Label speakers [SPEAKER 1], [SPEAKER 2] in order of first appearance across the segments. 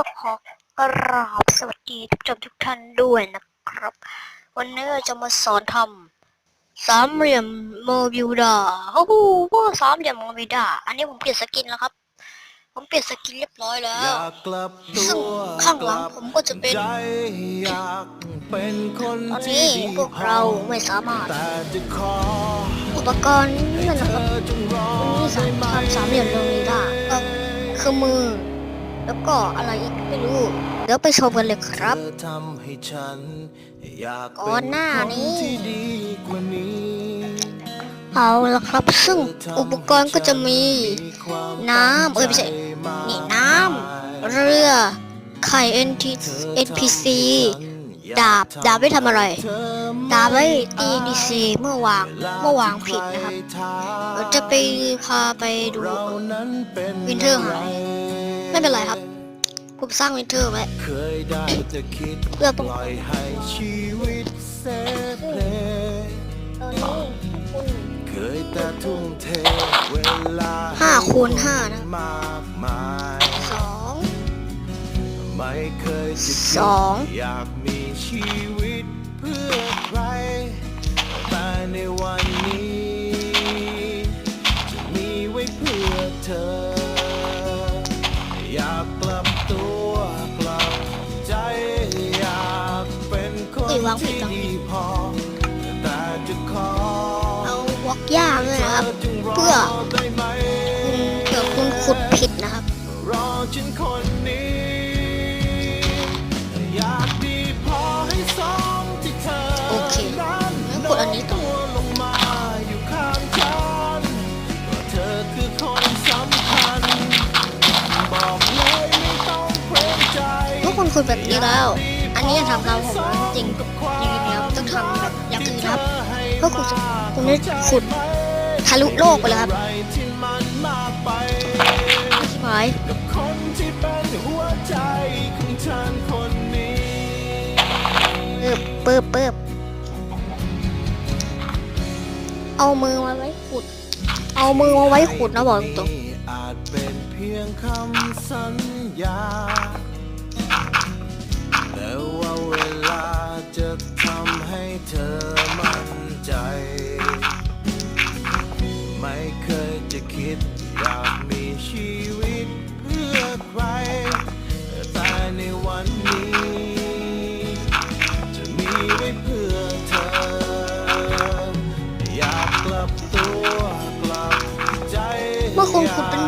[SPEAKER 1] ก็ขอกราบสวัสดีทุกท่านทุกท่านด้วยนะครับ วันนี้จะมาสอนทำสามเหลี่ยมโมบิวดาโอ้โหว่าสามเหลี่ยมโมบิวดา อันนี้ผมเปลี่ยนสกินแล้วครับ ผมเปลี่ยนสกินเรียบร้อยแล้ว ซึ่งข้างหลังผมก็จะเป็นตอนนี้พวกเราไม่สามารถ
[SPEAKER 2] อุ
[SPEAKER 1] ปกรณ์นี่นะครับนี่สามทำสามเหลี่ยมโมบิวดาก็คือมือ แล้วก็อะไรอีกไม่รู้ เดี๋ยวไปชมกันเลยครับ
[SPEAKER 2] ก้อยาก
[SPEAKER 1] ก่อนหน้านี้
[SPEAKER 2] เป็คที่ดีกว่านี้
[SPEAKER 1] เอาละครับ ซึ่งอุปกรณ์ก็จะมี น้ำเอ้ยไม่ใช่นี่น้ำเรือ ไข่ NT NPC ดาบ ดาบไว้ทำอะไร ดาบไว้ตี DC เมื่อวางเมื่อวางผิดนะครับ เราจะไปพาไปดูวินเทอร์หาย ไม่เป็นไรครับ ผมสร้างวินเทอร์ไว้
[SPEAKER 2] เพื่
[SPEAKER 1] อป้อง
[SPEAKER 2] ปล่อยให้ชีวิตเซเล
[SPEAKER 1] ตอนนี้คุณ
[SPEAKER 2] เคยแต่ทุ่มเทเวลา
[SPEAKER 1] ห้าคูณห้านะสอง
[SPEAKER 2] ไม่เคย
[SPEAKER 1] สอง
[SPEAKER 2] อยากมีชีวิตเพื่อใครแต่ในวัน อ้ยวา
[SPEAKER 1] งผิด
[SPEAKER 2] ที่
[SPEAKER 1] วางผิด
[SPEAKER 2] ดีพอแต่จะขอ
[SPEAKER 1] เอาวอกย่างด้วยนะครับ เพื่อ
[SPEAKER 2] ได้ไหม
[SPEAKER 1] คุณเผื่อคุณขุดผิดนะครับ
[SPEAKER 2] รอฉันคนนี้อยากดีพอให้สองที่เธอ
[SPEAKER 1] โอเค
[SPEAKER 2] นั้น
[SPEAKER 1] งั้นกดอันนี้ต่อ
[SPEAKER 2] โตัวลงมาอยู่ข้างฉันว่าเธอคือคนสำคัญบอกเลยไม่ต้องเกรงใจ
[SPEAKER 1] ทุกคนขุดแบบนี้แล้ว อันนี้อย่าทำตามผมจริงจริงๆแล้วต้องทำแบบอย่างอื่นครับเพราะขุดคุณได้ขุดทะลุโลกไปแล้วครับ
[SPEAKER 2] อะไรที่มันมากไป
[SPEAKER 1] ใช่ไหม
[SPEAKER 2] กับคนที่เออ
[SPEAKER 1] เปิบเปิบเปิบเอามือมาไว้ขุด เอามือมาไว้ขุดนะบอกตรง
[SPEAKER 2] อาจเป็นเพียงคำสัญญา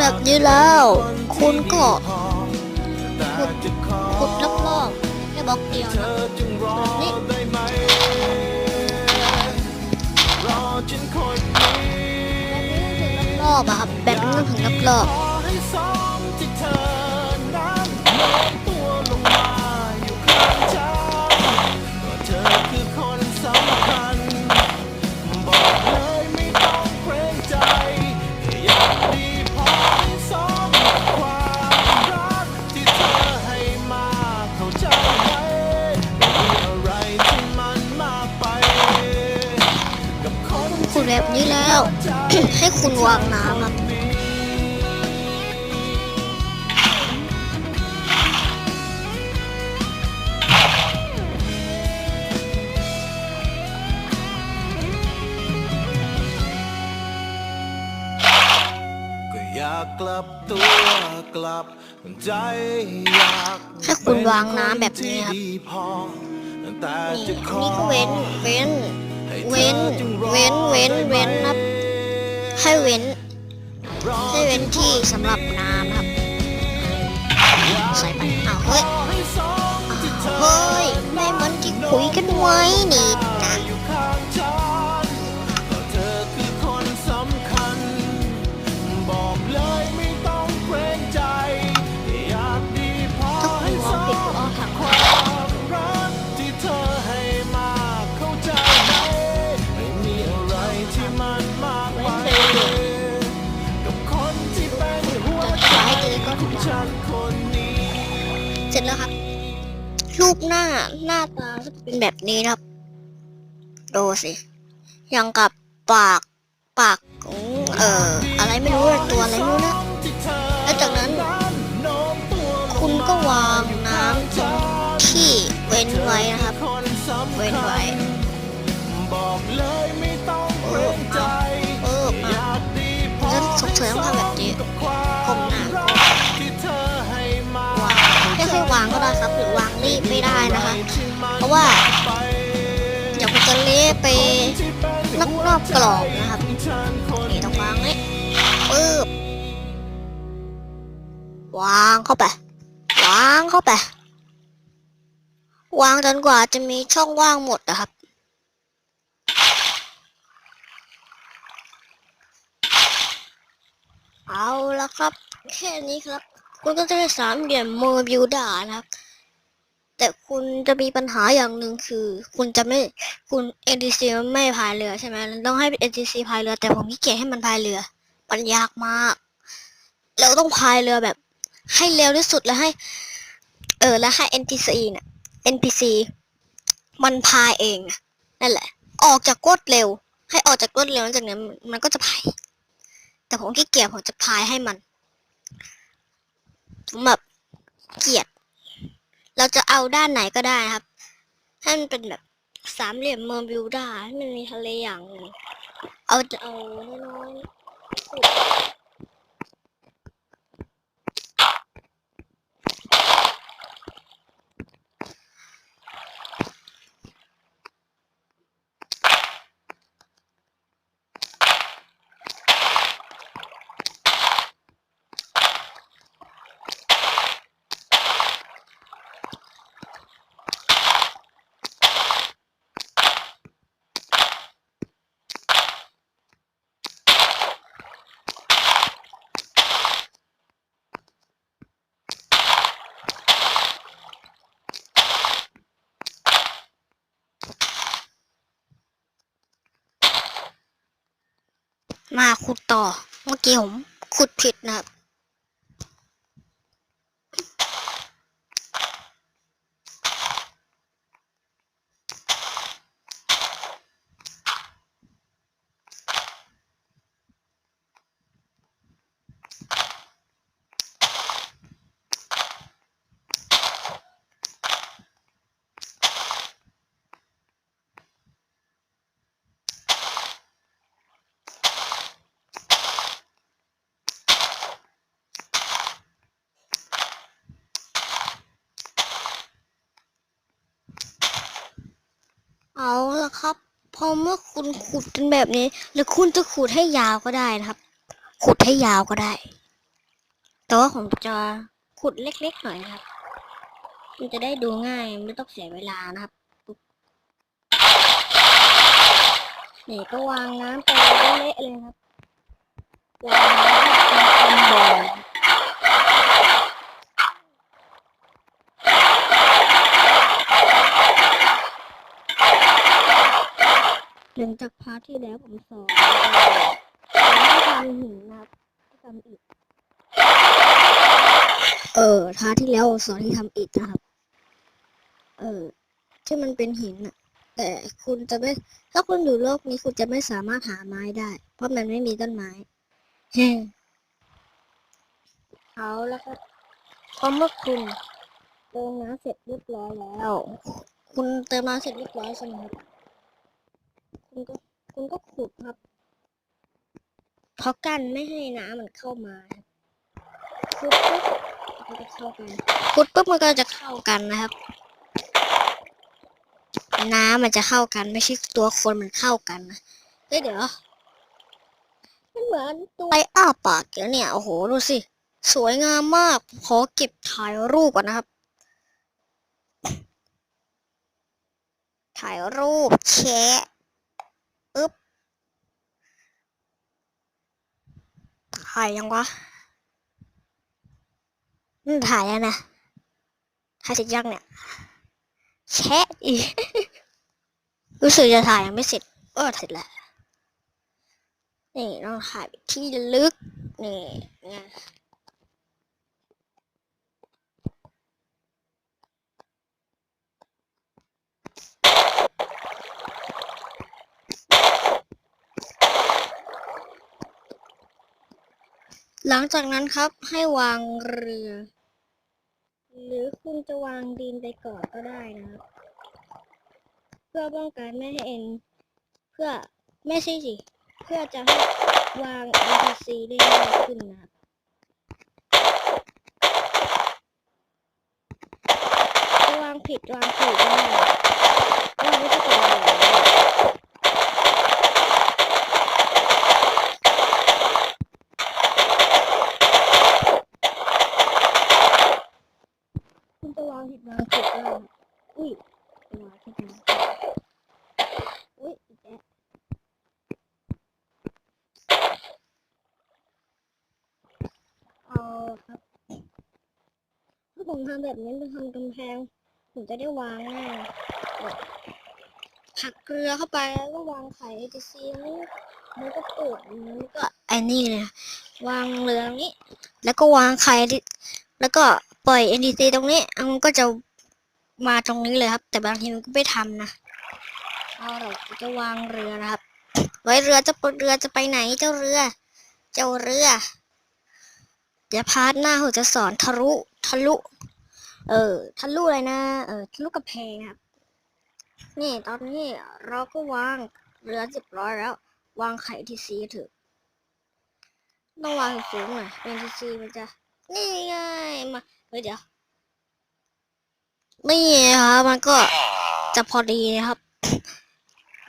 [SPEAKER 2] แบบ
[SPEAKER 1] นี้แล้ว คุณก็ขุดขุดรอบๆแค่บล็อกเดียวนะ
[SPEAKER 2] อจึงรอได้ไหมรอฉันคนนี้
[SPEAKER 1] รอบอะครับแบบนี้ก็ถึงรอบ แบบนี้แล้ว ให้คุณวางน้ำครับ
[SPEAKER 2] ก็อยากกลับตัวกลับใจอยาก
[SPEAKER 1] ให้คุณวางน้ำแบบนี้ครับ
[SPEAKER 2] เป็ที่ดีพอแต่
[SPEAKER 1] นี่
[SPEAKER 2] จะข
[SPEAKER 1] อัน
[SPEAKER 2] อ
[SPEAKER 1] นี้ก็เว้นเว้น
[SPEAKER 2] ให้ธอ
[SPEAKER 1] เว้น เว้น เว้น เว้นครับ ให้เว้น ให้เว้นที่สำหรับน้ำครับ ใส่ไปอ้าวเฮ้ย
[SPEAKER 2] ขอให้สองที่เธอ
[SPEAKER 1] เฮ้ย ไม่เหมือนที่คุยกันไว้
[SPEAKER 2] เสร็จ
[SPEAKER 1] แล้วครับ รูปหน้าหน้าตาเป็นแบบนี้นะครับ ดูสิอย่างกับปากปากของเอ่ออะไรไม่รู้ตัวอะไรไม่รู้นะแล้วจากนั้น คุณก็วางน้ำ
[SPEAKER 2] ที่
[SPEAKER 1] เว้นไว้นะ
[SPEAKER 2] ครับ เว้
[SPEAKER 1] นไว้ นะคะ เพราะว่า
[SPEAKER 2] ไป
[SPEAKER 1] เดี๋ยวมันจะเละไป
[SPEAKER 2] ที่เป็น
[SPEAKER 1] รอบๆกรอบนะครับนี่ต้องวางนี่ปึ๊บวางเข้าไป วางเข้าไป วางจนกว่าจะมีช่องว่างหมดนะครับเอาละครับ แค่นี้ครับ คุณก็จะได้สามเหลี่ยมเมอร์บิวดานะครับ แต่คุณจะมีปัญหาอย่างหนึ่งคือ คุณจะไม่คุณ NTC มันไม่พายเรือใช่ไหมต้องให้ NTC พายเรือ แต่ผมขี้เกียจให้มันพายเรือ มันยากมาก เราต้องพายเรือแบบ ให้เร็วที่สุดแล้วให้ เออแล้วให้ NTC เนี่ย NPC มันพายเองนั่นแหละ ออกจากกดเร็ว ให้ออกจากกดเร็วจากนั้นมันก็จะพายแต่ผมขี้เกียจผมจะพายให้มันผมแบบเกียด เราจะเอาด้านไหนก็ได้ครับ ให้มันเป็นแบบสามเหลี่ยมเมอร์บิวด้าให้มันมีทะเลอย่างหนึ่งเอาจะเอาน้อยๆ มาขุดต่อ เมื่อกี้ผมขุดผิดนะครับ ละครับ พอเมื่อคุณขุดกันแบบนี้หรือคุณจะขุดให้ยาวก็ได้นะครับ ขุดให้ยาวก็ได้ แต่ว่าผมจะขุดเล็กๆหน่อยครับ มันจะได้ดูง่ายไม่ต้องเสียเวลานะครับนี่ก็วางน้ำไปเละๆเลยครับวางน้ำเป็นเป็นบ่อ ลังจากพาร์ทที่แล้วผมสอนให้ทำหินนะครับทำอิฐเออท้าที่แล้วสอนที่ทำอิฐนะครับ เออที่มันเป็นหินอะแต่คุณจะไม่ ถ้าคุณอยู่โลกนี้คุณจะไม่สามารถหาไม้ได้ เพราะมันไม่มีต้นไม้เฮ้เอาแล้วครับพอเมื่อคุณเติมน้ำเสร็จเรียบร้อยแล้ว คุณเติมน้ำเสร็จเรียบร้อยใช่ไหมครับ คุณก็คุณก็ขุดครับ เพราะกันไม่ให้น้ำมันเข้ามาครับขุดปุ๊บมันก็จะเข้ากันขุดปุ๊บมันก็จะเข้ากันนะครับ น้ำมันจะเข้ากัน ไม่ใช่ตัวคนมันเข้ากันนะเฮ้ยเดี๋ยวมันเหมือนตัวไออ้าปากเดี๋ยวเนี่ยโอ้โหดูสิสวยงามมาก ขอเก็บถ่ายรูปก่อนนะครับ ถ่ายรูปแชะอึ๊บ ถ่ายยังวะนี่ถ่ายแล้วนะ ถ่ายเสร็จยังเนี่ย แชะอีก รู้สึกจะถ่ายยังไม่เสร็จ เออเสร็จแล้ว นี่ต้องถ่ายที่ลึก นี่ไง หลังจากนั้นครับให้วางเรือ หรือคุณจะวางดินไปก่อนก็ได้นะครับพื่อป้องกันไม่ให้เอ็น เพื่อไม่ใช่สิ เพื่อจะให้วาง NPC ได้ง่ายขึ้นนะครับจะวางผิดวางถูกก็ได้วางไม่ได้เป็นอะไรคุณจะวางผิดวางถูกก็ได้อุ้ยจะวางผิดวางถูกอุ้ยอีกแล้วเอาครับ ถ้าผม ทำแบบนี้เป็นทำกำแพงผมจะได้วางง่ายแบบหักเกลือเข้าไปแล้วก็วางไข่จะซีนี้มันก็เปิดมันก็ไอ้นี่เลยวางเรือตรงนี้ แล้วก็วางไข่ดิแล้วก็ปล่อย NDC ตรงนี้มันก็จะมาตรงนี้เลยครับ แต่บางทีมันก็ไม่ทำนะเอาเราจะวางเรือนะครับ ไว้เรือจะเรือจะไปไหนเจ้าเรือ เจ้าเรือ เดี๋ยวพาร์ทหน้าผมจะสอนทะลุทะลุ เออทะลุเลยนะ เออทะลุกระแพงครับ นี่ตอนนี้เราก็วางเรือเรียบร้อยแล้ว วางไข่ที่ซีเถอะต้องวางสูงหน่อยเป็นที่ซีมันจะนี่ไงมาเดี๋ยวนี่ครับมันก็จะพอดีนะครับ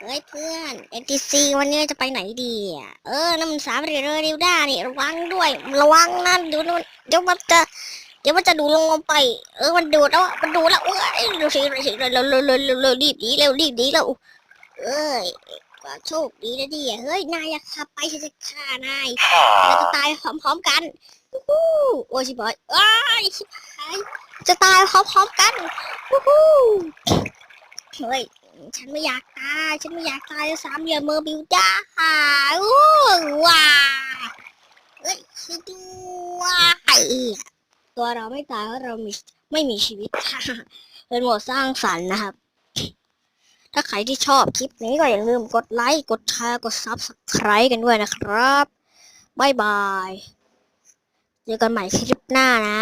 [SPEAKER 1] เฮ้ยเพื่อน NTC วันนี้จะไปไหนดีอะเออน้ำมันสามเหรียญเดิวด้านี่ระวังด้วย ระวังนะเดี๋ยวมันเดี๋ยวมันจะ เดี๋ยวมันจะดูลงลงไป เออ มันดูแล้ว มันดูแล้วเอ้ยเร็วสิเร็วสิเร็วเร็วเร็วเร็วรีบดีเร็วรีบดีเร็วเอ้ยโชคดีนะดิเฮ้ย นายอย่าขับไปฉันจะฆ่านายเราจะตายพร้อมๆกันโอ้ยชิบหายอ้ายชิบหายจะตายพร้อมๆกันวู้ฮู้เฮ้ย ฉันไม่อยากตาย ฉันไม่อยากตายสามเหลี่ยมเมอร์บิวด้าโอ้ว้าเฮ้ยช่วยด้วย ว่าเราไม่ตายเพราะเรามีไม่มีชีวิตเป็นโหมดสร้างสรรค์นะครับ ถ้าใครที่ชอบคลิปนี้ก็อย่าลืมกดไลค์กดแชร์กดซับสไครต์กันด้วยนะครับบ๊ายบาย เจอกันใหม่คลิปหน้านะ